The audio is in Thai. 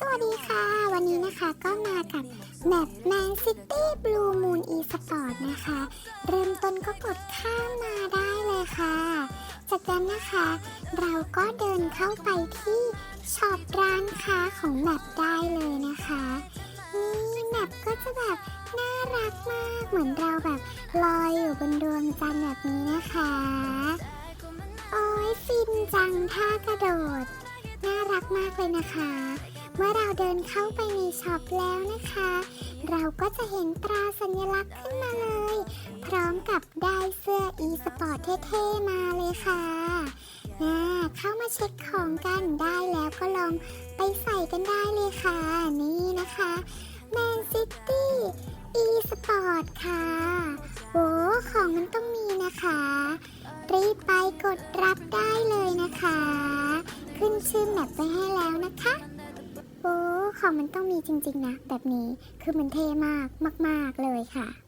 สวัสดีค่ะ วันนี้นะคะก็มากับแมป Man City Blue Moon e-sport นะคะ เริ่มต้นก็กดข้ามมาได้เลยค่ะ จากนั้นนะคะ เราก็เดินเข้าไปที่ช็อปร้านค้าของแมปได้เลยนะคะนี่แมปก็จะแบบน่ารักมากเหมือนเราแบบลอยอยู่บนดวงจันทร์แบบนี้นะคะโอ้ยฟินจังท่ากระโดด น่ารักมากเลยนะคะ เมื่อเราเดินเข้าไปในช็อปแล้วนะคะ เราก็จะเห็นตราสัญลักษณ์ขึ้นมาเลย พร้อมกับได้เสื้อ e-sport เท่ๆมาเลยค่ะน่าเข้ามาเช็คของกันได้แล้วก็ลองไปใส่กันได้เลยค่ะ นี่นะคะ Man City e-sport ค่ะโอ้ของมันต้องมีนะคะ รีบไปกดรับได้เลยนะคะ ขึ้นชื่อแมปไว้ให้แล้วนะคะ โอ้ของมันต้องมีจริงๆนะ แบบนี้คือมันเท่มากมาก ๆ เลยค่ะ